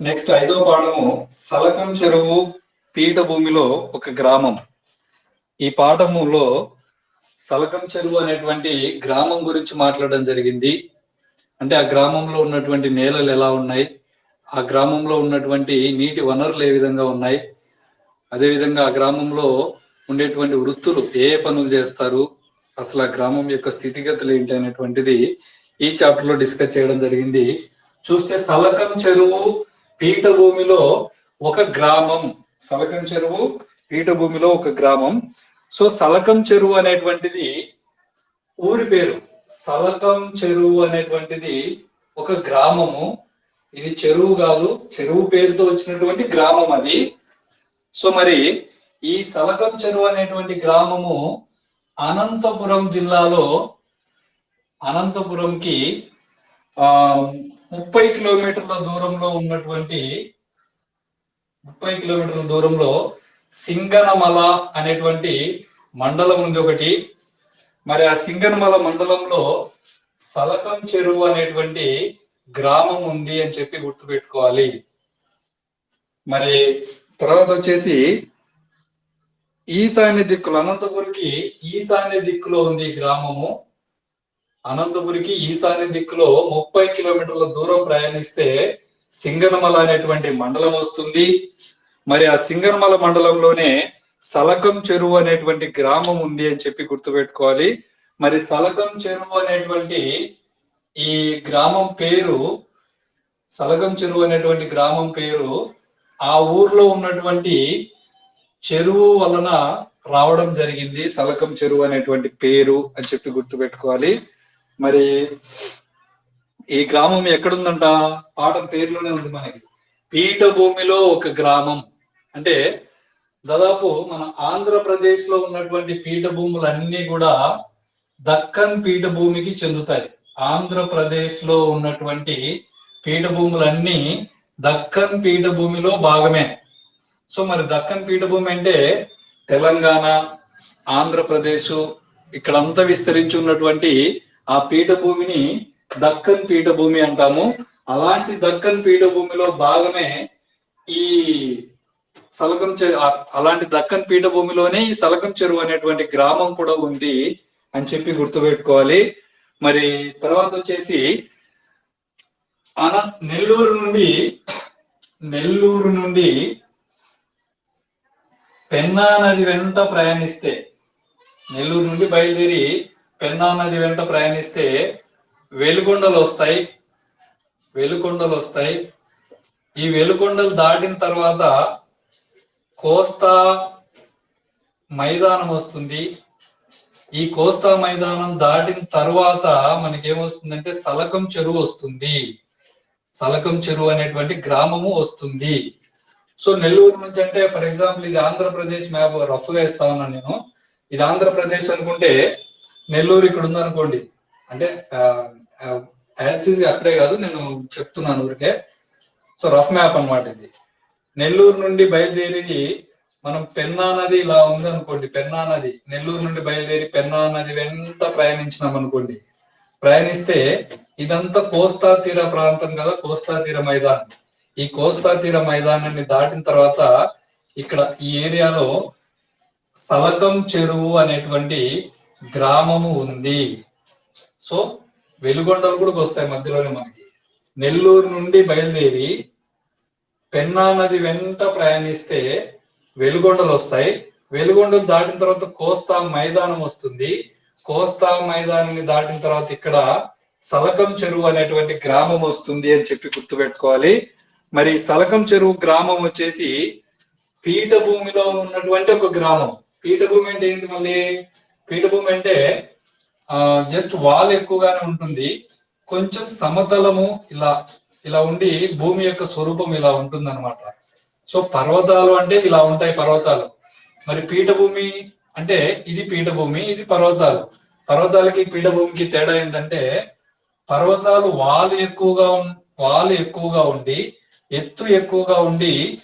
Next ఐదో పాఠము సలకం చెరువు పీఠభూమిలో ఒక గ్రామం. ఈ పాఠములో సలకం చెరువు అనేటువంటి గ్రామం గురించి మాట్లాడడం జరిగింది. అంటే ఆ గ్రామంలో ఉన్నటువంటి నేలలు ఎలా ఉన్నాయి? ఆ గ్రామంలో ఉన్నటువంటి నీటి వనరులు ఏ విధంగా ఉన్నాయి? అదేవిధంగా ఆ గ్రామంలో ఉండేటువంటి వృత్తులు ఏ ఏ పనులు చేస్తారు? అసలు ఆ గ్రామం యొక్క స్థితిగతులు ఏంటి అనేటువంటిది ఈ చాప్టర్లో డిస్కస్ చేయడం జరిగింది. చూస్తే సలకం చెరువు పీఠభూమిలో ఒక గ్రామం. సలకం చెరువు పీఠభూమిలో ఒక గ్రామం. సో సలకం చెరువు అనేటువంటిది ఊరి పేరు. సలకం చెరువు అనేటువంటిది ఒక గ్రామము. ఇది చెరువు కాదు చెరువు పేరుతో వచ్చినటువంటి గ్రామం అది. సో మరి ఈ సలకం చెరువు అనేటువంటి గ్రామము అనంతపురం జిల్లాలో అనంతపురంకి ముప్పై కిలోమీటర్ల దూరంలో ఉన్నటువంటి ముప్పై కిలోమీటర్ల దూరంలో సింగనమల అనేటువంటి మండలం ఉంది ఒకటి. మరి ఆ సింగనమల మండలంలో సలకం చెరువు అనేటువంటి గ్రామం ఉంది అని చెప్పి గుర్తుపెట్టుకోవాలి. మరి తర్వాత వచ్చేసి ఈశాన్య దిక్కులు అనంతపురికి ఈశాన్య దిక్కులో ఉంది ఈ గ్రామము. అనంతపురికి ఈశాన్య దిక్కులో ముప్పై కిలోమీటర్ల దూరం ప్రయాణిస్తే సింగనమల అనేటువంటి మండలం వస్తుంది. మరి ఆ సింగనమల మండలంలోనే సలకం చెరువు అనేటువంటి గ్రామం ఉంది అని చెప్పి గుర్తుపెట్టుకోవాలి. మరి సలకం చెరువు అనేటువంటి ఈ గ్రామం పేరు సలగం చెరువు అనేటువంటి గ్రామం పేరు ఆ ఊర్లో ఉన్నటువంటి చెరువు వలన రావడం జరిగింది. సలకం చెరువు అనేటువంటి పేరు అని చెప్పి గుర్తుపెట్టుకోవాలి. మరి ఈ గ్రామం ఎక్కడుందంట? పాఠం పేరులోనే ఉంది మనకి. పీఠభూమిలో ఒక గ్రామం. అంటే దాదాపు మన ఆంధ్రప్రదేశ్లో ఉన్నటువంటి పీఠభూములన్నీ కూడా దక్కన్ పీఠభూమికి చెందుతాయి. ఆంధ్రప్రదేశ్లో ఉన్నటువంటి పీఠభూములన్నీ దక్కన్ పీఠభూమిలో భాగమే. సో మరి దక్కన్ పీఠభూమి అంటే తెలంగాణ ఆంధ్రప్రదేశ్ ఇక్కడంతా విస్తరించి ఉన్నటువంటి ఆ పీఠభూమిని దక్కన్ పీఠభూమి అంటాము. అలాంటి దక్కన్ పీఠభూమిలో భాగమే ఈ సలకం చె అలాంటి దక్కన్ పీఠభూమిలోనే ఈ సలకం చెరువు అనేటువంటి గ్రామం కూడా ఉంది అని చెప్పి గుర్తుపెట్టుకోవాలి. మరి తర్వాత వచ్చేసి అన నెల్లూరు నుండి నెల్లూరు నుండి పెన్నా నది వెంట ప్రయాణిస్తే నెల్లూరు నుండి బయలుదేరి పెన్నా నది వెంట ప్రయాణిస్తే వెలుగొండలు వస్తాయి వెలుగొండలు వస్తాయి ఈ వెలుగొండలు దాటిన తర్వాత కోస్తా మైదానం వస్తుంది. ఈ కోస్తా మైదానం దాటిన తర్వాత మనకేమొస్తుందంటే సలకం చెరువు వస్తుంది. సలకం చెరువు అనేటువంటి గ్రామము వస్తుంది. సో నెల్లూరు నుంచి అంటే ఫర్ ఎగ్జాంపుల్ ఇది ఆంధ్రప్రదేశ్ మ్యాప్ రఫ్గా ఇస్తా ఉన్నాను నేను. ఇది ఆంధ్రప్రదేశ్ అనుకుంటే నెల్లూరు ఇక్కడ ఉందనుకోండి. అంటే యాజ్ అక్కడే కాదు నేను చెప్తున్నాను ఊరికే. సో రఫ్ మ్యాప్ అన్నమాట ఇది. నెల్లూరు నుండి బయలుదేరి మనం పెన్నా నది ఇలా ఉంది అనుకోండి పెన్నా నది. నెల్లూరు నుండి బయలుదేరి పెన్నా నది వెంట ప్రయాణించినాం అనుకోండి. ప్రయాణిస్తే ఇదంతా కోస్తా తీర ప్రాంతం కదా కోస్తా తీర మైదానం. ఈ కోస్తా తీర మైదానాన్ని దాటిన తర్వాత ఇక్కడ ఈ ఏరియాలో సలకం చెరువు అనేటువంటి గ్రామము ఉంది. సో వెలుగొండలు కూడా వస్తాయి మధ్యలోనే మనకి. నెల్లూరు నుండి బయలుదేరి పెన్నా నది వెంట ప్రయాణిస్తే వెలుగొండలు వస్తాయి. వెలుగొండలు దాటిన తర్వాత కోస్తా మైదానం వస్తుంది. కోస్తా మైదానాన్ని దాటిన తర్వాత ఇక్కడ సలకం చెరువు అనేటువంటి గ్రామం వస్తుంది అని చెప్పి గుర్తుపెట్టుకోవాలి. మరి సలకం చెరువు గ్రామం వచ్చేసి పీఠభూమిలో ఉన్నటువంటి ఒక గ్రామం. పీఠభూమి అంటే ఏంటి మళ్ళీ? పీఠభూమి అంటే జస్ట్ వాల్ ఎక్కువగానే ఉంటుంది. కొంచెం సమతలము ఇలా ఇలా ఉండి భూమి యొక్క స్వరూపం ఇలా ఉంటుంది అనమాట సో పర్వతాలు అంటే ఇలా ఉంటాయి పర్వతాలు. మరి పీఠభూమి అంటే ఇది పీఠభూమి ఇది పర్వతాలు. పర్వతాలకి పీఠభూమికి తేడా ఏంటంటే పర్వతాలు వాలు ఎక్కువగా ఉం- వాలు ఎక్కువగా ఉండి ఎత్తు ఎక్కువగా ఉండి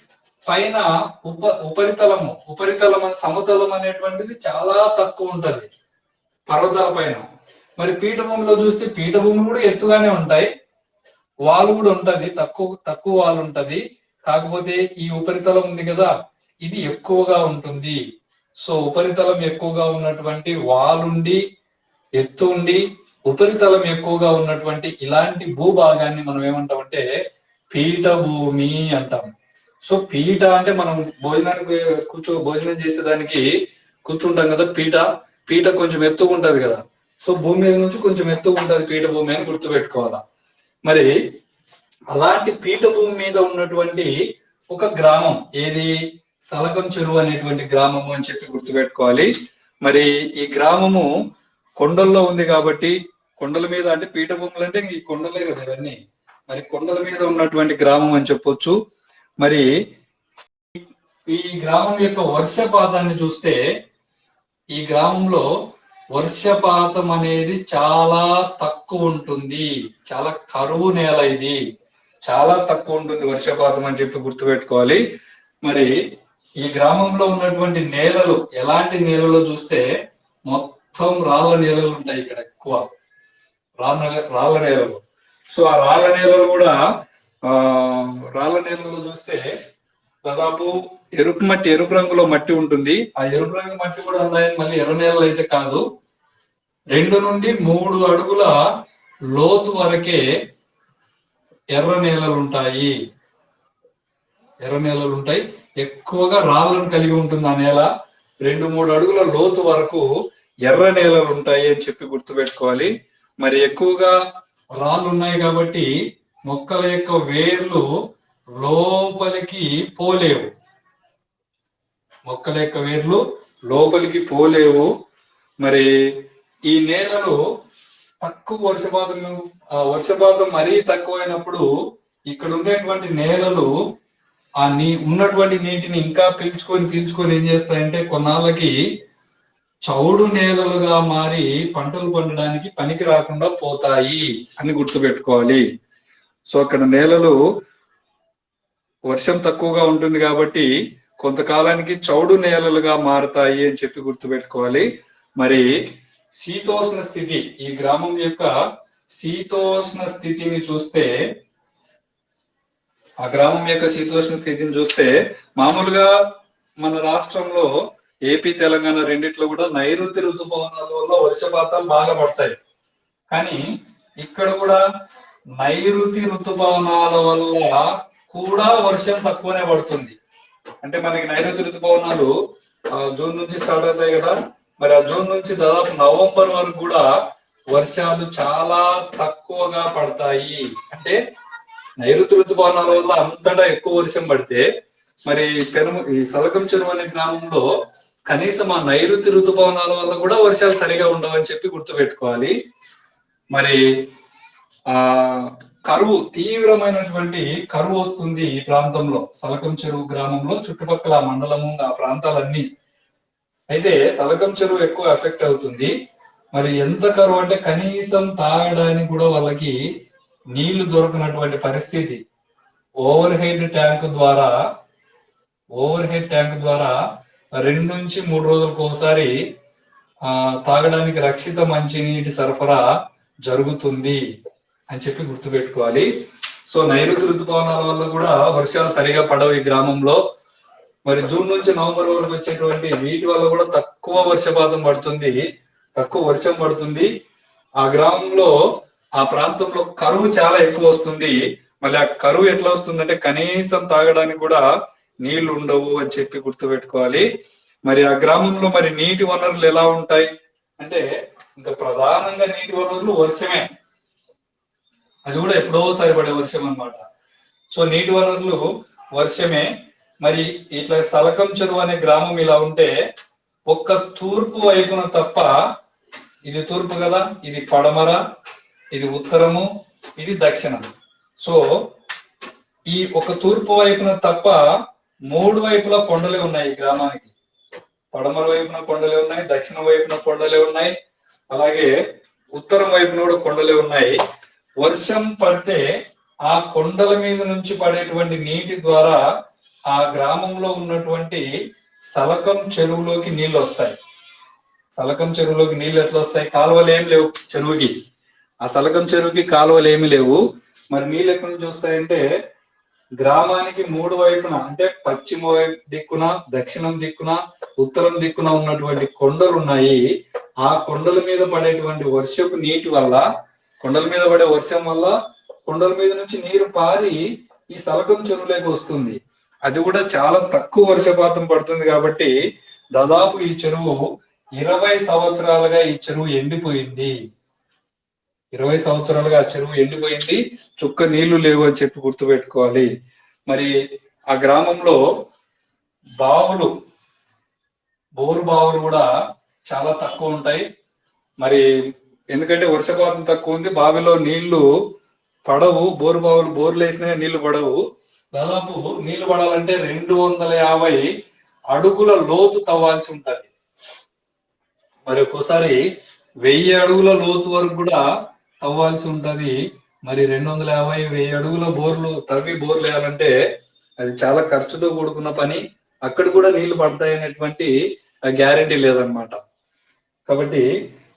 పైన ఉప ఉపరితలము ఉపరితలం అనే- సమతలం అనేటువంటిది చాలా తక్కువ ఉంటది పర్వతాల పైన. మరి పీఠభూమిలో చూస్తే పీఠభూములు కూడా ఎత్తుగానే ఉంటాయి వాలు కూడా ఉంటది తక్కువ తక్కువ వాలు ఉంటది. కాకపోతే ఈ ఉపరితలం ఉంది కదా ఇది ఎక్కువగా ఉంటుంది. సో ఉపరితలం ఎక్కువగా ఉన్నటువంటి వాలుండి ఎత్తు ఉండి ఉపరితలం ఎక్కువగా ఉన్నటువంటి ఇలాంటి భూభాగాన్ని మనం ఏమంటామంటే పీఠభూమి అంటాం. సో పీఠ అంటే మనం భోజనానికి కూర్చో భోజనం చేసేదానికి కూర్చుంటాం కదా పీఠ. పీఠ కొంచెం ఎత్తుగా ఉంటది కదా. సో భూమి మీద నుంచి కొంచెం ఎత్తుగా ఉంటది పీఠ భూమి అని గుర్తుపెట్టుకోవాలా. మరి అలాంటి పీఠ భూమి మీద ఉన్నటువంటి ఒక గ్రామం ఏది? సలకం చెరువు అనేటువంటి గ్రామము అని చెప్పి గుర్తుపెట్టుకోవాలి. మరి ఈ గ్రామము కొండల్లో ఉంది కాబట్టి కొండల మీద అంటే పీఠభూములు అంటే ఈ కొండలే కదా ఇవన్నీ. మరి కొండల మీద ఉన్నటువంటి గ్రామం అని చెప్పొచ్చు. మరి ఈ గ్రామం యొక్క వర్షపాతాన్ని చూస్తే ఈ గ్రామంలో వర్షపాతం అనేది చాలా తక్కువ ఉంటుంది. చాలా కరువు నేల ఇది. చాలా తక్కువ ఉంటుంది వర్షపాతం అని చెప్పి గుర్తుపెట్టుకోవాలి. మరి ఈ గ్రామంలో ఉన్నటువంటి నేలలు ఎలాంటి నేలలో చూస్తే మొత్తం రాళ్ళ నేలలు ఉంటాయి ఇక్కడ ఎక్కువ. రాళ్ళ రాళ్ళ నేలలు. సో ఆ రాళ్ళ నేలలు కూడా రాళ్ళ నేలలో చూస్తే దాదాపు ఎరుపు మట్టి ఎరుపు రంగులో మట్టి ఉంటుంది. ఆ ఎరుపు రంగు మట్టి కూడా ఉన్నాయని మళ్ళీ ఎర్ర నేలలు అయితే కాదు. రెండు నుండి మూడు అడుగుల లోతు వరకే ఎర్ర నేలలు ఉంటాయి. ఎర్ర నేలలు ఉంటాయి. ఎక్కువగా రాళ్ళను కలిగి ఉంటుంది ఆ నేల. రెండు మూడు అడుగుల లోతు వరకు ఎర్ర నేలలు ఉంటాయి అని చెప్పి గుర్తుపెట్టుకోవాలి. మరి ఎక్కువగా రాళ్ళు ఉన్నాయి కాబట్టి మొక్కల యొక్క వేర్లు లోపలికి పోలేవు. మొక్కల యొక్క వేర్లు లోపలికి పోలేవు. మరి ఈ నేలలు తక్కువ వర్షపాతం ఆ వర్షపాతం మరీ తక్కువైనప్పుడు ఇక్కడ ఉండేటువంటి నేలలు ఆ నీ ఉన్నటువంటి నీటిని ఇంకా పీల్చుకొని పీల్చుకొని ఏం చేస్తాయంటే కొన్నాళ్ళకి చౌడు నేలలుగా మారి పంటలు పండడానికి పనికి రాకుండా పోతాయి అని గుర్తుపెట్టుకోవాలి. సో అక్కడ నేలలు వర్షం తక్కువగా ఉంటుంది కాబట్టి కొంతకాలానికి చౌడు నేలలుగా మారతాయి అని చెప్పి గుర్తుపెట్టుకోవాలి. మరి శీతోష్ణ స్థితి ఈ గ్రామం యొక్క శీతోష్ణ స్థితిని చూస్తే ఆ గ్రామం యొక్క శీతోష్ణ స్థితిని చూస్తే మామూలుగా మన రాష్ట్రంలో ఏపీ తెలంగాణ రెండిట్లో కూడా నైరుతి ఋతుపవనాల వల్ల వర్షపాతాలు బాగా పడతాయి. కానీ ఇక్కడ కూడా నైరుతి ఋతుపవనాల వల్ల కూడా వర్షం తక్కువనే పడుతుంది. అంటే మనకి నైరుతి ఋతుపవనాలు జూన్ నుంచి స్టార్ట్ అవుతాయి కదా. మరి ఆ జూన్ నుంచి దాదాపు నవంబర్ వరకు కూడా వర్షాలు చాలా తక్కువగా పడతాయి. అంటే నైరుతి ఋతుపవనాల వల్ల అంతటా ఎక్కువ వర్షం పడితే మరి పెనుము ఈ సలకం చెరువు అనే గ్రామంలో కనీసం ఆ నైరుతి ఋతుపవనాల వల్ల కూడా వర్షాలు సరిగా ఉండవని చెప్పి గుర్తుపెట్టుకోవాలి. మరి ఆ కరువు తీవ్రమైనటువంటి కరువు వస్తుంది ఈ ప్రాంతంలో. సలకం చెరువు గ్రామంలో చుట్టుపక్కల మండలము ఆ ప్రాంతాలన్నీ. అయితే సలకం చెరువు ఎక్కువ ఎఫెక్ట్ అవుతుంది. మరి ఎంత కరువు అంటే కనీసం తాగడానికి కూడా వాళ్ళకి నీళ్ళు దొరకనటువంటి పరిస్థితి. ఓవర్ హెడ్ ట్యాంక్ ద్వారా ఓవర్ హెడ్ ట్యాంక్ ద్వారా రెండు నుంచి మూడు రోజులకు ఒకసారి ఆ తాగడానికి రక్షిత మంచినీటి సరఫరా జరుగుతుంది. అని చెప్పి గుర్తుపెట్టుకోవాలి. సో నైరుతి ఋతుపవనాల వల్ల కూడా వర్షాలు సరిగా పడవు ఈ గ్రామంలో. మరి జూన్ నుంచి నవంబర్ వరకు వచ్చేటువంటి వీటి వల్ల కూడా తక్కువ వర్షపాతం పడుతుంది. తక్కువ వర్షం పడుతుంది. ఆ గ్రామంలో ఆ ప్రాంతంలో కరువు చాలా ఎక్కువ వస్తుంది. మళ్ళీ ఆ కరువు ఎట్లా వస్తుందంటే కనీసం తాగడానికి కూడా నీళ్ళు ఉండవు అని చెప్పి గుర్తుపెట్టుకోవాలి. మరి ఆ గ్రామంలో మరి నీటి వనరులు ఎలా ఉంటాయి? అంటే ఇంకా ప్రధానంగా నీటి వనరులు వర్షమే. అది కూడా ఎప్పుడో సరిపడే వర్షం అన్నమాట. సో నీటి వనరులు వర్షమే. మరి ఇట్లా సలకం చెరువు అనే గ్రామం ఇలా ఉంటే ఒక్క తూర్పు వైపున తప్ప ఇది తూర్పు కదా ఇది పడమర ఇది ఉత్తరము ఇది దక్షిణం సో ఈ ఒక తూర్పు వైపున తప్ప మూడు వైపులా కొండలే ఉన్నాయి ఈ గ్రామానికి. పడమర వైపున కొండలే ఉన్నాయి దక్షిణ వైపున కొండలే ఉన్నాయి అలాగే ఉత్తరం వైపున కూడా కొండలే ఉన్నాయి. వర్షం పడితే ఆ కొండల మీద నుంచి పడేటువంటి నీటి ద్వారా ఆ గ్రామంలో ఉన్నటువంటి సలకం చెరువులోకి నీళ్ళు వస్తాయి. సలకం చెరువులోకి నీళ్ళు ఎట్లా వస్తాయి? కాలువలు ఏం లేవు చెరువుకి. ఆ సలకం చెరువుకి కాలువలు ఏమి లేవు. మరి నీళ్ళు ఎక్కడి నుంచి వస్తాయంటే గ్రామానికి మూడు వైపున అంటే పశ్చిమ వైపు దిక్కున దక్షిణం దిక్కున ఉత్తరం దిక్కున ఉన్నటువంటి కొండలు ఉన్నాయి. ఆ కొండల మీద పడేటువంటి వర్షపు నీటి వల్ల కొండల మీద పడే వర్షం వల్ల కొండల మీద నుంచి నీరు పారి ఈ సలకం చెరువులోకి వస్తుంది. అది కూడా చాలా తక్కువ వర్షపాతం పడుతుంది కాబట్టి దాదాపు ఈ చెరువు ఇరవై సంవత్సరాలుగా ఈ చెరువు ఎండిపోయింది. ఇరవై సంవత్సరాలుగా ఆ చెరువు ఎండిపోయింది. చుక్క నీళ్ళు లేవు అని చెప్పి గుర్తుపెట్టుకోవాలి. మరి ఆ గ్రామంలో బావులు బోరు బావులు కూడా చాలా తక్కువ ఉంటాయి. మరి ఎందుకంటే వర్షపాతం తక్కువ ఉంది బావిలో నీళ్ళు పడవు బోరు బావులు బోర్లు వేసినా నీళ్ళు పడవు. దాదాపు నీళ్ళు పడాలంటే రెండు వందల యాభై అడుగుల లోతు తవ్వాల్సి ఉంటుంది. మరి ఒక్కోసారి వెయ్యి అడుగుల లోతు వరకు కూడా తవ్వాల్సి ఉంటుంది. మరి రెండు వందల యాభై వెయ్యి అడుగుల బోర్లు తవ్వి బోర్లు వేయాలంటే అది చాలా ఖర్చుతో కూడుకున్న పని. అక్కడ కూడా నీళ్ళు పడతాయి అనేటువంటి గ్యారంటీ లేదనమాట కాబట్టి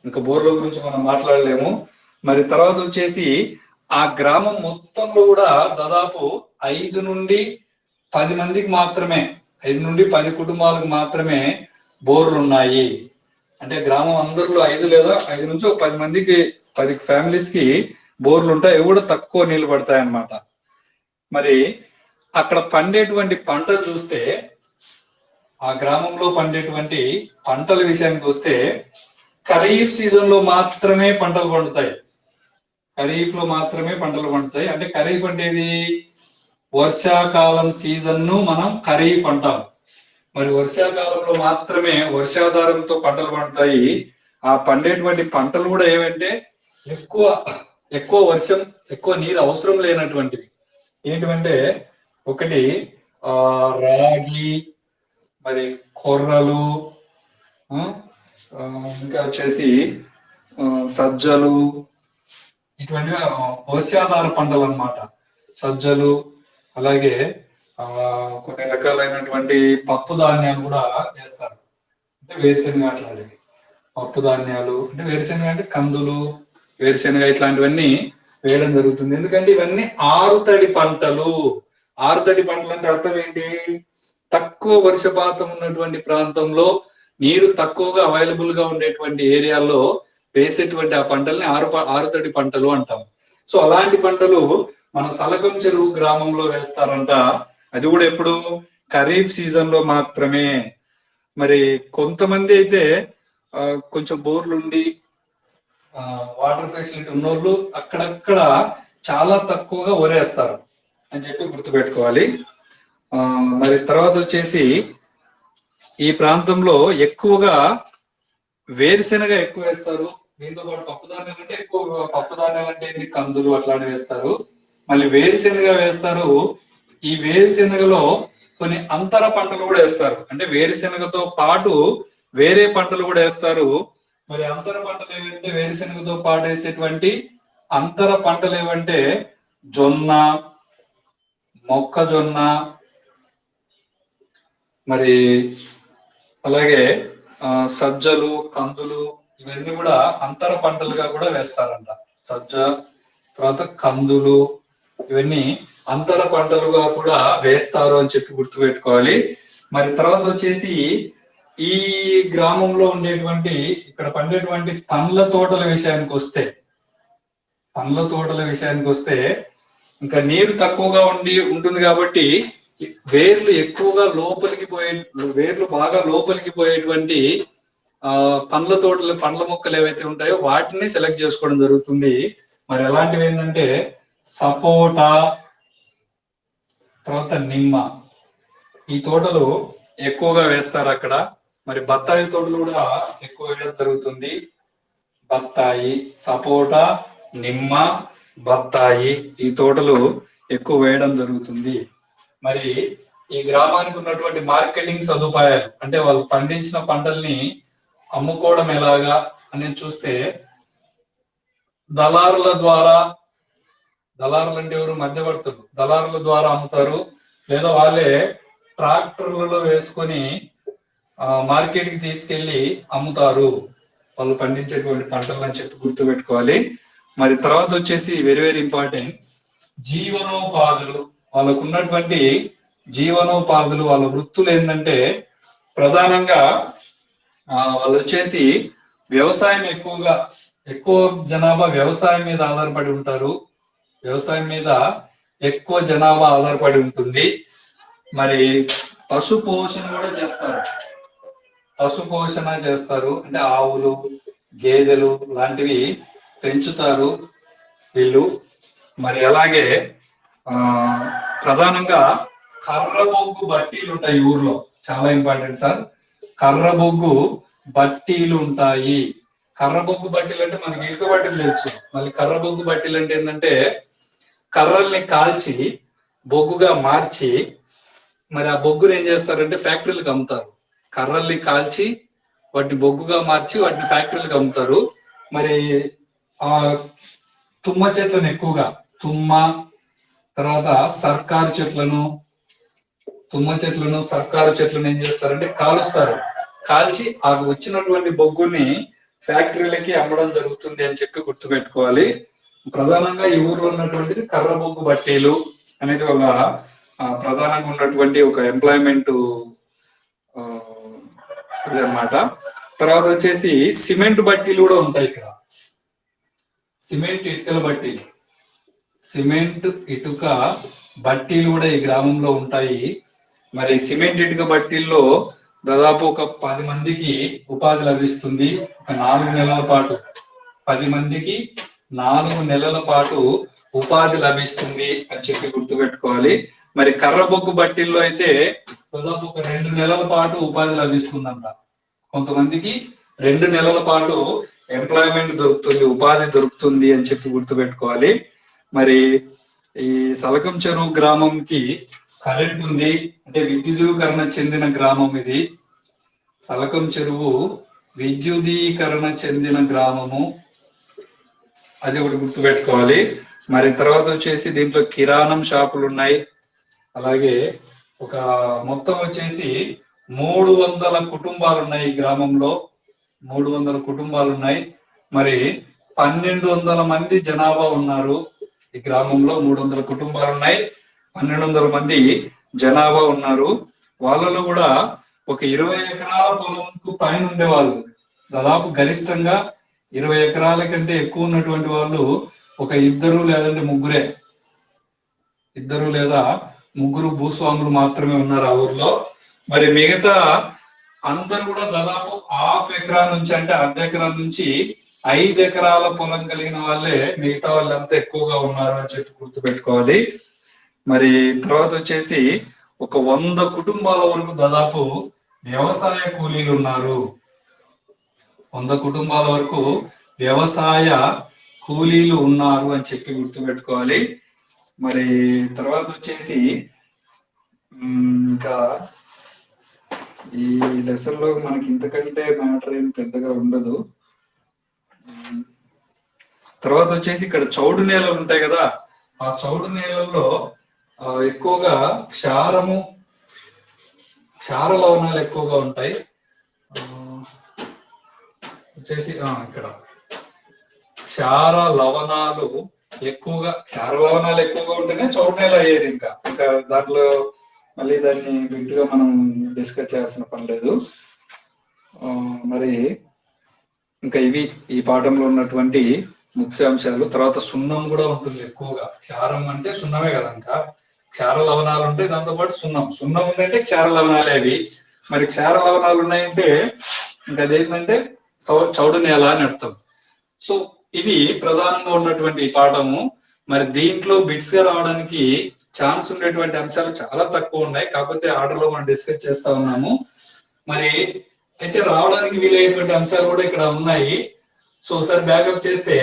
ఇంకా బోర్ల గురించి మనం మాట్లాడలేము. మరి తర్వాత వచ్చేసి ఆ గ్రామం మొత్తంలో కూడా దాదాపు ఐదు నుండి పది మందికి మాత్రమే ఐదు నుండి పది కుటుంబాలకు మాత్రమే బోర్లు ఉన్నాయి. అంటే గ్రామం అందరిలో ఐదు లేదా ఐదు నుంచి ఒక పది మందికి పది ఫ్యామిలీస్కి బోర్లు ఉంటాయి. అవి కూడా తక్కువ నీళ్ళు పడతాయి అన్నమాట. మరి అక్కడ పండేటువంటి పంటలు చూస్తే ఆ గ్రామంలో పండేటువంటి పంటల విషయానికి వస్తే ఖరీఫ్ సీజన్లో మాత్రమే పంటలు పండుతాయి. ఖరీఫ్లో మాత్రమే పంటలు పండుతాయి. అంటే ఖరీఫ్ అంటే ఇది వర్షాకాలం సీజన్ను మనం ఖరీఫ్ అంటాం. మరి వర్షాకాలంలో మాత్రమే వర్షాధారంతో పంటలు పండుతాయి. ఆ పండేటువంటి పంటలు కూడా ఏమంటే ఎక్కువ ఎక్కువ వర్షం ఎక్కువ నీరు అవసరం లేనటువంటివి. ఏంటివంటే ఒకటి ఆ రాగి మరి కొర్రలు ఇంకా వచ్చేసి సజ్జలు ఇటువంటి వర్షాధార పంటలు అన్నమాట. సజ్జలు అలాగే ఆ కొన్ని రకాలైనటువంటి పప్పు ధాన్యాలు కూడా వేస్తారు. అంటే వేరుశెనగ అట్లాంటివి. పప్పు ధాన్యాలు అంటే వేరుశెనగ అంటే కందులు వేరుశెనగ ఇట్లాంటివన్నీ వేయడం జరుగుతుంది. ఎందుకంటే ఇవన్నీ ఆరుతడి పంటలు. ఆరుతడి పంటలు అంటే అర్థం ఏంటి? తక్కువ వర్షపాతం ఉన్నటువంటి ప్రాంతంలో నీరు తక్కువగా అవైలబుల్గా ఉండేటువంటి ఏరియాల్లో వేసేటువంటి ఆ పంటల్ని ఆరు ఆరుతడి పంటలు అంటాం. సో అలాంటి పంటలు మన సలకం చెరువు గ్రామంలో వేస్తారంట. అది కూడా ఎప్పుడు? ఖరీఫ్ సీజన్లో మాత్రమే. మరి కొంతమంది అయితే ఆ, కొంచెం బోర్లు ఉండి ఆ, వాటర్ ఫెసిలిటీ ఉన్నోళ్ళు అక్కడక్కడ చాలా తక్కువగా వరేస్తారు అని చెప్పి గుర్తుపెట్టుకోవాలి. ఆ, మరి తర్వాత వచ్చేసి ఈ ప్రాంతంలో ఎక్కువగా వేరుశెనగ ఎక్కువ వేస్తారు. దీంతో పాటు పప్పుధాన్యం అంటే ఎక్కువ పప్పుధాన్యం అంటే ఏంటి కందులు అట్లాంటివి వేస్తారు. మళ్ళీ వేరుశెనగ వేస్తారు. ఈ వేరుశెనగలో కొన్ని అంతర పంటలు కూడా వేస్తారు. అంటే వేరుశెనగతో పాటు వేరే పంటలు కూడా వేస్తారు. మరి అంతర పంటలు ఏమంటే వేరుశెనగతో పాటు వేసేటువంటి అంతర పంటలు ఏమంటే జొన్న మొక్కజొన్న మరి అలాగే ఆ, సజ్జలు కందులు ఇవన్నీ కూడా అంతర పంటలుగా కూడా వేస్తారంట. సజ్జ తర్వాత కందులు ఇవన్నీ అంతర పంటలుగా కూడా వేస్తారు అని చెప్పి గుర్తుపెట్టుకోవాలి. మరి తర్వాత వచ్చేసి ఈ గ్రామంలో ఉండేటువంటి ఇక్కడ పండేటువంటి పండ్ల తోటల విషయానికి వస్తే పండ్ల తోటల విషయానికి వస్తే ఇంకా నీరు తక్కువగా ఉండి ఉంటుంది కాబట్టి వేర్లు ఎక్కువగా లోపలికి పోయే వేర్లు బాగా లోపలికి పోయేటువంటి ఆ పండ్ల తోటలు పండ్ల మొక్కలు ఏవైతే ఉంటాయో వాటిని సెలెక్ట్ చేసుకోవడం జరుగుతుంది. మరి ఎలాంటివి ఏంటంటే సపోటా తర్వాత నిమ్మ. ఈ తోటలు ఎక్కువగా వేస్తారు అక్కడ. మరి బత్తాయి తోటలు కూడా ఎక్కువ వేయడం జరుగుతుంది. బత్తాయి సపోటా నిమ్మ బత్తాయి ఈ తోటలు ఎక్కువ వేయడం జరుగుతుంది. మరి ఈ గ్రామానికి ఉన్నటువంటి మార్కెటింగ్ సదుపాయాలు అంటే వాళ్ళు పండించిన పంటల్ని అమ్ముకోవడం ఎలాగా అనేది చూస్తే దళారుల ద్వారా దళారులు అంటే ఎవరు? మధ్యవర్తులు. దళారుల ద్వారా అమ్ముతారు. లేదా వాళ్ళే ట్రాక్టర్లలో వేసుకొని మార్కెట్కి తీసుకెళ్ళి అమ్ముతారు. వాళ్ళు పండించేటువంటి పంటలు అని చెప్పి గుర్తుపెట్టుకోవాలి. మరి తర్వాత వచ్చేసి వెరీ వెరీ ఇంపార్టెంట్ జీవనోపాధులు. వాళ్ళకు ఉన్నటువంటి జీవనోపాధులు వాళ్ళ వృత్తులు ఏంటంటే ప్రధానంగా ఆ, వాళ్ళు వచ్చేసి వ్యవసాయం ఎక్కువగా ఎక్కువ జనాభా వ్యవసాయం మీద ఆధారపడి ఉంటారు. వ్యవసాయం మీద ఎక్కువ జనాభా ఆధారపడి ఉంటుంది. మరి పశు పోషణ కూడా చేస్తారు. పశు పోషణ చేస్తారు. అంటే ఆవులు గేదెలు లాంటివి పెంచుతారు వీళ్ళు. మరి అలాగే ఆ ప్రధానంగా కర్ర బొగ్గు బట్టీలు ఉంటాయి ఈ ఊర్లో. చాలా ఇంపార్టెంట్ సార్ కర్ర బొగ్గు బట్టీలు ఉంటాయి. కర్ర బొగ్గు బట్టీలు అంటే మనకి ఇటుక బట్టీలు తెలుసు. మళ్ళీ కర్ర బొగ్గు బట్టీలు అంటే ఏంటంటే కర్రల్ని కాల్చి బొగ్గుగా మార్చి మరి ఆ బొగ్గును ఏం చేస్తారంటే ఫ్యాక్టరీలకు అమ్ముతారు. కర్రల్ని కాల్చి వాటిని బొగ్గుగా మార్చి వాటిని ఫ్యాక్టరీలకు అమ్ముతారు. మరి ఆ తుమ్మ చెట్లను ఎక్కువగా తుమ్మ తర్వాత సర్కారు చెట్లను తుమ్మ చెట్లను సర్కారు చెట్లను ఏం చేస్తారంటే కాలుస్తారు. కాల్చి ఆ వచ్చినటువంటి బొగ్గుని ఫ్యాక్టరీలకి అమ్మడం జరుగుతుంది అని చెప్పి గుర్తుపెట్టుకోవాలి. ప్రధానంగా ఈ ఊర్లో ఉన్నటువంటిది కర్ర బొగ్గు బట్టీలు అనేది ఒక ప్రధానంగా ఉన్నటువంటి ఒక ఎంప్లాయ్మెంట్ అన్నమాట. తర్వాత వచ్చేసి సిమెంట్ బట్టీలు కూడా ఉంటాయి ఇక్కడ. సిమెంట్ ఇటుకల బట్టీలు. సిమెంట్ ఇటుక బట్టీలు కూడా ఈ గ్రామంలో ఉంటాయి. మరి సిమెంట్ ఇటుక బట్టీల్లో దాదాపు ఒక పది మందికి ఉపాధి లభిస్తుంది. ఒక నాలుగు నెలల పాటు. పది మందికి నాలుగు నెలల పాటు ఉపాధి లభిస్తుంది అని చెప్పి గుర్తుపెట్టుకోవాలి. మరి కర్ర బొగ్గు బట్టీల్లో అయితే దాదాపు ఒక రెండు నెలల పాటు ఉపాధి లభిస్తుందంట. కొంతమందికి రెండు నెలల పాటు ఎంప్లాయ్మెంట్ దొరుకుతుంది ఉపాధి దొరుకుతుంది అని చెప్పి గుర్తుపెట్టుకోవాలి. మరి ఈ సలకం చెరువు గ్రామంకి కరెంట్ ఉంది. అంటే విద్యుదీకరణ చెందిన గ్రామం ఇది. సలకం చెరువు విద్యుదీకరణ చెందిన గ్రామము. అది ఒకటి గుర్తుపెట్టుకోవాలి. మరి తర్వాత వచ్చేసి దీంట్లో కిరాణం షాపులు ఉన్నాయి. అలాగే ఒక మొత్తం వచ్చేసి మూడు వందల కుటుంబాలు ఉన్నాయి ఈ గ్రామంలో. మూడు వందల కుటుంబాలు ఉన్నాయి. మరి పన్నెండు వందల మంది జనాభా ఉన్నారు. ఈ గ్రామంలో మూడు వందల కుటుంబాలు ఉన్నాయి పన్నెండు వందల మంది జనాభా ఉన్నారు. వాళ్ళలో కూడా ఒక ఇరవై ఎకరాల పొలంకు పైన ఉండేవాళ్ళు దాదాపు గరిష్టంగా ఇరవై ఎకరాల కంటే ఎక్కువ ఉన్నటువంటి వాళ్ళు ఒక ఇద్దరు లేదంటే ముగ్గురే. ఇద్దరు లేదా ముగ్గురు భూస్వాములు మాత్రమే ఉన్నారు ఆ ఊర్లో. మరి మిగతా అందరూ కూడా దాదాపు హాఫ్ ఎకరా నుంచి అంటే అర్ధ ఎకరా నుంచి ఐదు ఎకరాల పొలం కలిగిన వాళ్ళే మిగతా వాళ్ళంతా ఎక్కువగా ఉన్నారు అని చెప్పి గుర్తుపెట్టుకోవాలి. మరి తర్వాత వచ్చేసి ఒక వంద కుటుంబాల వరకు దాదాపు వ్యవసాయ కూలీలు ఉన్నారు. వంద కుటుంబాల వరకు వ్యవసాయ కూలీలు ఉన్నారు అని చెప్పి గుర్తుపెట్టుకోవాలి. మరి తర్వాత వచ్చేసి ఇంకా ఈ లెసన్లో మనకి ఇంతకంటే మ్యాటర్ ఏం పెద్దగా ఉండదు. తర్వాత వచ్చేసి ఇక్కడ చౌడు నేలలు ఉంటాయి కదా ఆ చౌడు నేలల్లో ఎక్కువగా క్షారము క్షార లవణాలు ఎక్కువగా ఉంటాయి. వచ్చేసి ఇక్కడ. క్షార లవణాలు ఎక్కువగా క్షార లవణాలు ఎక్కువగా ఉంటేనే చౌడు నేల అయ్యేది ఇంకా. ఇంకా దాంట్లో మళ్ళీ దాన్ని వింటుగా మనం డిస్కస్ చేయాల్సిన పని లేదు. మరి ఇంకా ఇవి ఈ పాఠంలో ఉన్నటువంటి ముఖ్య అంశాలు తర్వాత సున్నం కూడా ఉంటుంది ఎక్కువగా. క్షారం అంటే సున్నమే కదా ఇంకా. క్షార లవణాలు ఉంటాయి దాంతో పాటు సున్నం. సున్నం ఉందంటే క్షార లవణాలే అవి మరి క్షార లవణాలు ఉన్నాయంటే ఇంకా అదేంటంటే చౌడు నేల అని అర్థం. సో ఇది ప్రధానంగా ఉన్నటువంటి ఈ పాఠము. మరి దీంట్లో బిట్స్గా రావడానికి ఛాన్స్ ఉండేటువంటి అంశాలు చాలా తక్కువ ఉన్నాయి. కాకపోతే ఆర్డర్లో మనం డిస్కస్ చేస్తా ఉన్నాము. మరి అయితే రావడానికి వీలైనటువంటి అంశాలు కూడా ఇక్కడ ఉన్నాయి. సో ఒకసారి బ్యాకప్ చేస్తే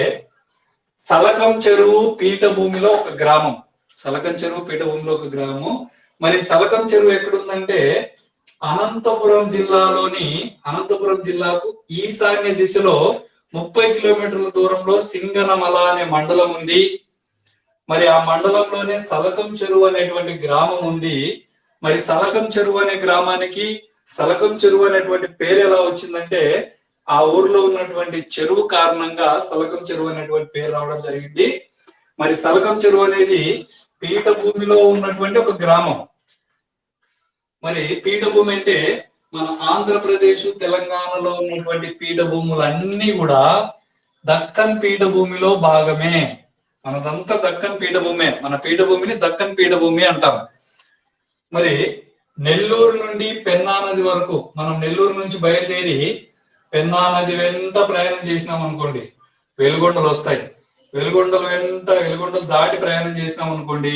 సలకం చెరువు పీఠభూమిలో ఒక గ్రామం. సలకం చెరువు పీఠభూమిలో ఒక గ్రామం. మరి సలకం చెరువు ఎక్కడుందంటే అనంతపురం జిల్లాలోని అనంతపురం జిల్లాకు ఈశాన్య దిశలో ముప్పై కిలోమీటర్ల దూరంలో సింగనమల అనే మండలం ఉంది. మరి ఆ మండలంలోనే సలకం చెరువు అనేటువంటి గ్రామం ఉంది. మరి సలకం చెరువు అనే గ్రామానికి సలకం చెరువు అనేటువంటి పేరు ఎలా వచ్చిందంటే ఆ ఊర్లో ఉన్నటువంటి చెరువు కారణంగా సలకం చెరువు అనేటువంటి పేరు రావడం జరిగింది. మరి సలకం చెరువు అనేది పీఠభూమిలో ఉన్నటువంటి ఒక గ్రామం. మరి పీఠభూమి అంటే మన ఆంధ్రప్రదేశ్ తెలంగాణలో ఉన్నటువంటి పీఠభూములన్నీ కూడా దక్కన్ పీఠభూమిలో భాగమే. మనదంతా దక్కన్ పీఠభూమే. మన పీఠభూమిని దక్కన్ పీఠభూమి అంటాం. మరి నెల్లూరు నుండి పెన్నా నది వరకు మనం నెల్లూరు నుంచి బయలుదేరి పెన్నా నది వెంట ప్రయాణం చేసినాం అనుకోండి వెలుగొండలు వస్తాయి. వెలుగొండలు వెంట వెలుగొండలు దాటి ప్రయాణం చేసినాం అనుకోండి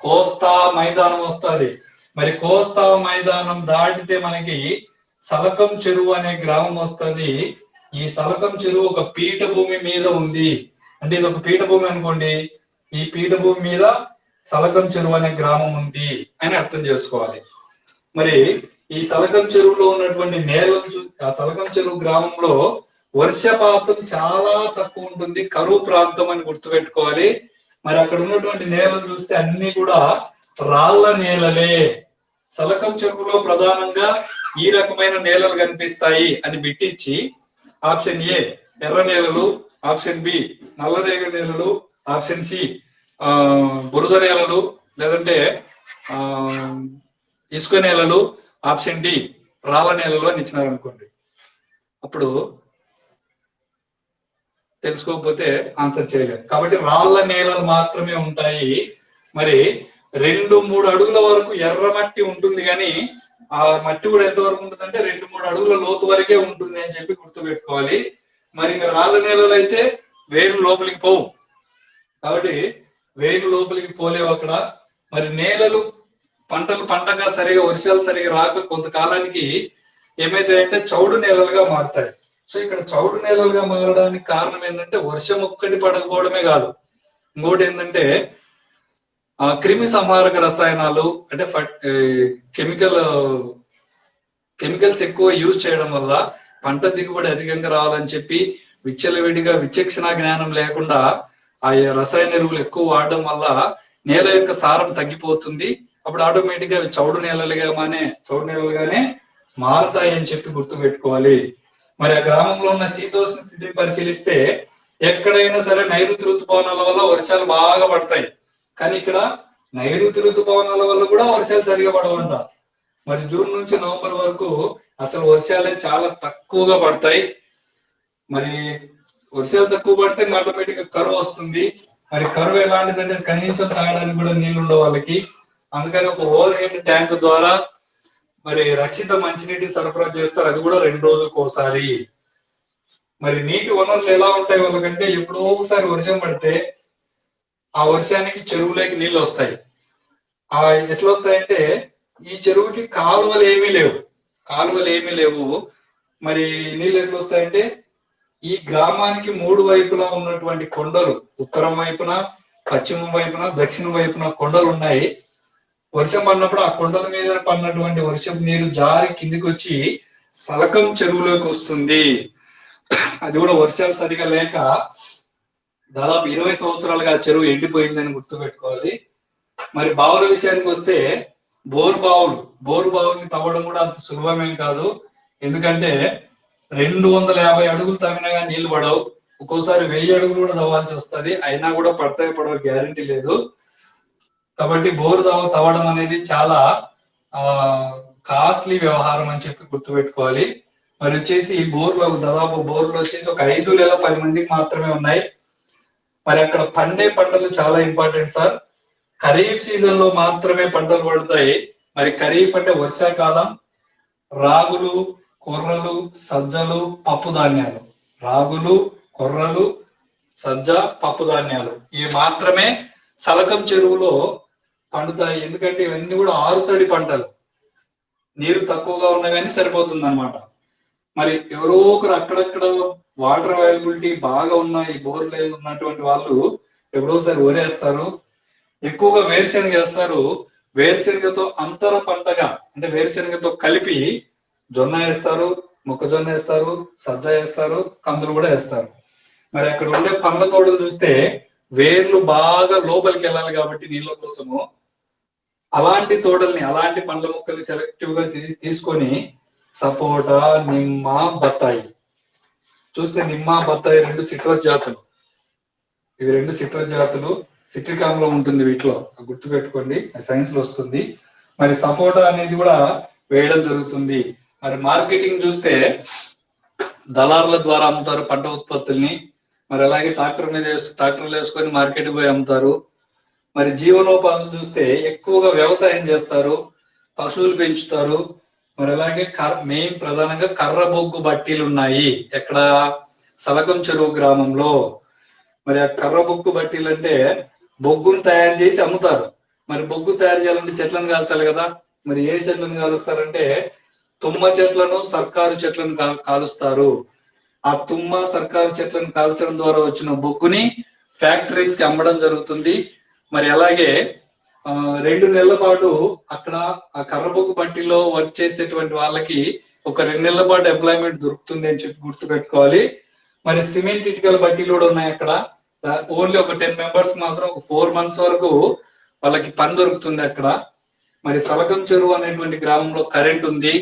కోస్తా మైదానం వస్తుంది. మరి కోస్తా మైదానం దాటితే మనకి సలకం చెరువు అనే గ్రామం వస్తుంది. ఈ సలకం చెరువు ఒక పీఠభూమి మీద ఉంది. అంటే ఇది ఒక పీఠభూమి అనుకోండి ఈ పీఠభూమి మీద సలకం చెరువు అనే గ్రామం ఉంది అని అర్థం చేసుకోవాలి. మరి ఈ సలకం చెరువులో ఉన్నటువంటి నేలలు చూ- ఆ సలకం చెరువు గ్రామంలో వర్షపాతం చాలా తక్కువ ఉంటుంది. కరువు ప్రాంతం అని గుర్తుపెట్టుకోవాలి. మరి అక్కడ ఉన్నటువంటి నేలలు చూస్తే అన్ని కూడా రాళ్ళ నేలలే. సలకం చెరువులో ప్రధానంగా ఈ రకమైన నేలలు కనిపిస్తాయి అని బిట్టించి ఆప్షన్ ఏ ఎర్ర నేలలు ఆప్షన్ బి నల్లరేగడి నేలలు ఆప్షన్ సి ఆ బురద నేలలు లేదంటే ఆ ఇసుక నేలలు ఆప్షన్ డి రాళ్ళ నేలలు అని ఇచ్చినారు అనుకోండి అప్పుడు తెలుసుకోకపోతే ఆన్సర్ చేయలేదు. కాబట్టి రాళ్ళ నేలలు మాత్రమే ఉంటాయి. మరి రెండు మూడు అడుగుల వరకు ఎర్ర మట్టి ఉంటుంది కానీ ఆ మట్టి కూడా ఎంత వరకు ఉంటుందంటే రెండు మూడు అడుగుల లోతు వరకే ఉంటుంది అని చెప్పి గుర్తుపెట్టుకోవాలి. మరి ఇంకా రాళ్ళ నేలలు అయితే వేరు లోపలికి పోవు. కాబట్టి వేరు లోపలికి పోలేవు అక్కడ. మరి నేలలు పంటలు పండగ సరిగా వర్షాలు సరిగా రాక కొంతకాలానికి ఏమైతాయంటే చౌడు నేలలుగా మారుతాయి. సో ఇక్కడ చౌడు నేలలుగా మారడానికి కారణం ఏంటంటే వర్షం ఒక్కటి పడకపోవడమే కాదు. ఇంకోటి ఏంటంటే ఆ క్రిమి సంహారక రసాయనాలు అంటే కెమికల్ కెమికల్స్ ఎక్కువ యూజ్ చేయడం వల్ల పంట దిగుబడి అధికంగా రావాలని చెప్పి విచ్చలవిడిగా విచక్షణ జ్ఞానం లేకుండా ఆ రసాయన ఎరువులు ఎక్కువ వాడడం వల్ల నేల యొక్క సారం తగ్గిపోతుంది. అప్పుడు ఆటోమేటిక్గా అవి చౌడు నేలలుగా మానే చౌడు నేలలుగానే మారుతాయి అని చెప్పి గుర్తు పెట్టుకోవాలి మరి ఆ గ్రామంలో ఉన్న శీతోష్ణ స్థితిని పరిశీలిస్తే ఎక్కడైనా సరే నైరుతి ఋతుపవనాల వల్ల వర్షాలు బాగా పడతాయి. కానీ ఇక్కడ నైరుతి ఋతుపవనాల వల్ల కూడా వర్షాలు సరిగా పడవంట. మరి జూన్ నుంచి నవంబర్ వరకు అసలు వర్షాలే చాలా తక్కువగా పడతాయి. మరి వర్షాలు తక్కువ పడితే ఆటోమేటిక్గా కరువు వస్తుంది. మరి కరువు ఎలాంటిదంటే కనీసం తాగడానికి కూడా నీళ్ళు ఉండవు వాళ్ళకి. అందుకని ఒక ఓవర్ హెడ్ ట్యాంక్ ద్వారా మరి రక్షిత మంచినీటి సరఫరా చేస్తారు. అది కూడా రెండు రోజులకు ఒకసారి. మరి నీటి వనరులు ఎలా ఉంటాయి వాళ్ళకంటే ఎప్పుడో ఒకసారి వర్షం పడితే ఆ వర్షానికి చెరువులోకి నీళ్ళు వస్తాయి. ఆ ఎట్లా వస్తాయంటే ఈ చెరువుకి కాలువలు ఏమీ లేవు. కాలువలు ఏమీ లేవు. మరి నీళ్ళు ఎట్లా వస్తాయంటే ఈ గ్రామానికి మూడు వైపులా ఉన్నటువంటి కొండలు ఉత్తరం వైపున పశ్చిమం వైపున దక్షిణం వైపున కొండలు ఉన్నాయి. వర్షం పడినప్పుడు ఆ కొండల మీద పడినటువంటి వర్షపు నీరు జారి కిందికి వచ్చి సలకం చెరువులోకి వస్తుంది. అది కూడా వర్షాలు సరిగా లేక దాదాపు ఇరవై సంవత్సరాలుగా ఆ చెరువు ఎండిపోయిందని గుర్తుపెట్టుకోవాలి. మరి బావుల విషయానికి వస్తే బోరు బావులు బోరు బావుల్ని తవ్వడం కూడా అంత సులభమేం కాదు. ఎందుకంటే రెండు వందల యాభై అడుగులు తవ్వినా కానీ నీళ్ళు పడవు. ఒక్కోసారి వెయ్యి అడుగులు కూడా తవ్వాల్సి వస్తది. అయినా కూడా పడతాయి పడవ గ్యారంటీ లేదు. కాబట్టి బోరు తవ్వ తవ్వడం అనేది చాలా కాస్ట్లీ వ్యవహారం అని చెప్పి గుర్తుపెట్టుకోవాలి. మరి వచ్చేసి ఈ బోర్లో దాదాపు బోర్లు వచ్చేసి ఒక ఐదు లేదా పది మందికి మాత్రమే ఉన్నాయి. మరి అక్కడ పండే పంటలు చాలా ఇంపార్టెంట్ సార్. ఖరీఫ్ సీజన్లో మాత్రమే పంటలు పడతాయి. మరి ఖరీఫ్ అంటే వర్షాకాలం రాగులు కొర్రలు సజ్జలు పప్పు ధాన్యాలు. రాగులు కొర్రలు సజ్జ పప్పు ధాన్యాలు. ఇవి మాత్రమే సలకం చెరువులో పండుతాయి. ఎందుకంటే ఇవన్నీ కూడా ఆరుతడి పంటలు. నీరు తక్కువగా ఉన్నా కానీ సరిపోతుంది అనమాట మరి ఎవరో ఒకరు అక్కడక్కడ వాటర్ అవైలబిలిటీ బాగా ఉన్న ఈ బోర్లు ఉన్నటువంటి వాళ్ళు ఎప్పుడోసారి వరేస్తారు. ఎక్కువగా వేరుశెనగ వేస్తారు. వేరుశెనగతో అంతర పంటగా అంటే వేరుశెనగతో కలిపి జొన్న వేస్తారు మొక్కజొన్న వేస్తారు సజ్జ వేస్తారు కందులు కూడా వేస్తారు. మరి అక్కడ ఉండే పండ్ల తోటలు చూస్తే వేర్లు బాగా లోపలికి వెళ్ళాలి కాబట్టి నీళ్ళ కోసము అలాంటి తోటల్ని అలాంటి పండ్ల మొక్కల్ని సెలెక్టివ్గా తీసుకొని సపోటా నిమ్మ బత్తాయి. చూస్తే నిమ్మ బత్తాయి రెండు సిట్రస్ జాతులు. ఇవి రెండు సిట్రస్ జాతులు. సిట్రిక్ ఆమ్లం ఉంటుంది వీటిలో. గుర్తు పెట్టుకోండి సైన్స్లో వస్తుంది. మరి సపోటా అనేది కూడా వేయడం జరుగుతుంది. మరి మార్కెటింగ్ చూస్తే దళారుల ద్వారా అమ్ముతారు పంట ఉత్పత్తుల్ని. మరి అలాగే ట్రాక్టర్ మీద వేసు- ట్రాక్టర్లు వేసుకొని మార్కెట్ పోయి అమ్ముతారు. మరి జీవనోపాధులు చూస్తే ఎక్కువగా వ్యవసాయం చేస్తారు పశువులు పెంచుతారు. మరి అలాగే కర్ర మెయిన్ ప్రధానంగా కర్ర బొగ్గు బట్టీలు ఉన్నాయి. ఎక్కడ? సలగం చెరువు గ్రామంలో. మరి ఆ కర్ర బొగ్గు బట్టీలు అంటే బొగ్గును తయారు చేసి అమ్ముతారు. మరి బొగ్గు తయారు చేయాలంటే చెట్లను కాల్చాలి కదా. మరి ఏ చెట్లను కాలుస్తారంటే తుమ్మ చెట్లను సర్కారు చెట్లను కాలుస్తారు. ఆ తుమ్మ సర్కారు చెట్లను కాల్చడం ద్వారా వచ్చిన బొగ్గుని ఫ్యాక్టరీస్కి అమ్మడం జరుగుతుంది. మరి అలాగే ఆ, రెండు నెలల పాటు అక్కడ ఆ కర్రబొగ్గు బట్టిలో వర్క్ చేసేటువంటి వాళ్ళకి ఒక రెండు నెలల పాటు ఎంప్లాయ్మెంట్ దొరుకుతుంది అని చెప్పి గుర్తు పెట్టుకోవాలి మరి సిమెంట్ ఇటుకల బట్టీలు కూడా ఉన్నాయి అక్కడ. ఓన్లీ ఒక టెన్ మెంబర్స్ మాత్రం ఒక ఫోర్ మంత్స్ వరకు వాళ్ళకి పని దొరుకుతుంది అక్కడ. మరి సలకం చెరువు అనేటువంటి గ్రామంలో కరెంట్ ఉంది.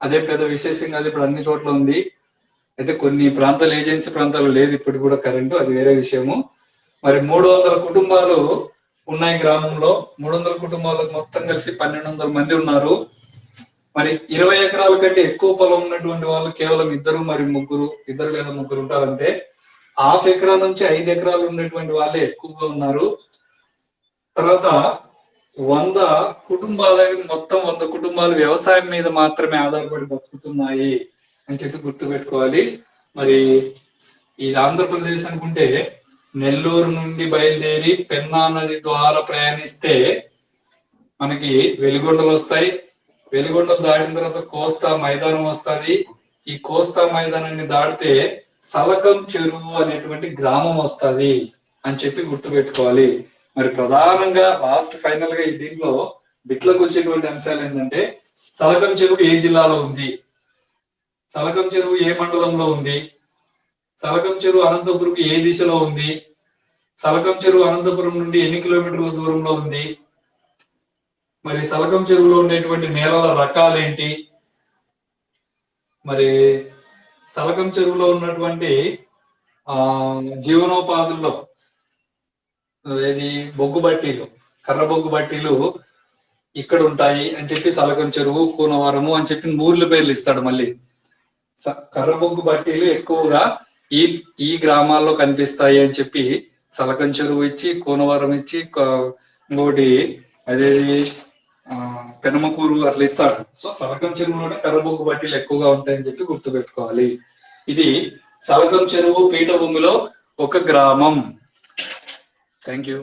అదే పెద్ద విశేషంగా అది ఇప్పుడు అన్ని చోట్ల ఉంది. అయితే కొన్ని ప్రాంతాలు ఏజెన్సీ ప్రాంతాలు లేదు ఇప్పుడు కూడా కరెంటు అది వేరే విషయము. మరి మూడు వందల కుటుంబాలు ఉన్నాయి గ్రామంలో. మూడు వందల కుటుంబాలు మొత్తం కలిసి పన్నెండు వందల మంది ఉన్నారు. మరి ఇరవై ఎకరాల కంటే ఎక్కువ పొలం ఉన్నటువంటి వాళ్ళు కేవలం ఇద్దరు మరి ముగ్గురు ఇద్దరు లేదా ముగ్గురు ఉంటారంటే హాఫ్ ఎకరా నుంచి ఐదు ఎకరాలు ఉన్నటువంటి వాళ్ళే ఎక్కువగా ఉన్నారు. తర్వాత వంద కుటుంబాల మొత్తం వంద కుటుంబాలు వ్యవసాయం మీద మాత్రమే ఆధారపడి బతుకుతున్నాయి అని చెప్పి గుర్తుపెట్టుకోవాలి. మరి ఇది ఆంధ్రప్రదేశ్ అనుకుంటే నెల్లూరు నుండి బయలుదేరి పెన్నా నది ద్వారా ప్రయాణిస్తే మనకి వెలిగొండలు వస్తాయి. వెలిగొండలు దాటిన తర్వాత కోస్తా మైదానం వస్తుంది. ఈ కోస్తా మైదానాన్ని దాటితే సలకం చెరువు అనేటువంటి గ్రామం వస్తుంది అని చెప్పి గుర్తుపెట్టుకోవాలి. మరి ప్రధానంగా లాస్ట్ ఫైనల్గా ఈ దీంట్లో బిట్లకు వచ్చేటువంటి అంశాలు ఏంటంటే సలకం చెరువు ఏ జిల్లాలో ఉంది? సలకం చెరువు ఏ మండలంలో ఉంది? సలకం చెరువు అనంతపురం ఏ దిశలో ఉంది? సలకం చెరువు అనంతపురం నుండి ఎన్ని కిలోమీటర్ల దూరంలో ఉంది? మరి సలకం చెరువులో ఉండేటువంటి నేలల రకాలేంటి? మరి సలకం చెరువులో ఉన్నటువంటి ఆ జీవనోపాధుల్లో ఏది బొగ్గు బట్టీలు కర్ర బొగ్గు బట్టీలు ఇక్కడ ఉంటాయి అని చెప్పి సలకం చెరువు కూనవరము అని చెప్పి ఊర్ల పేర్లు ఇస్తాడు మళ్ళీ. స- కర్ర బొగ్గు బట్టీలు ఎక్కువగా ఈ ఈ గ్రామాల్లో కనిపిస్తాయి అని చెప్పి సలకం చెరువు ఇచ్చి కోనవరం ఇచ్చి ఇంకోటి అదేది పెనమకూరు అట్లా ఇస్తాడు సో సలకం చెరువులోనే కర్రబొక్కు బట్టీలు ఎక్కువగా ఉంటాయని చెప్పి గుర్తుపెట్టుకోవాలి. ఇది సలకం చెరువు పీఠభూమిలో ఒక గ్రామం. Thank you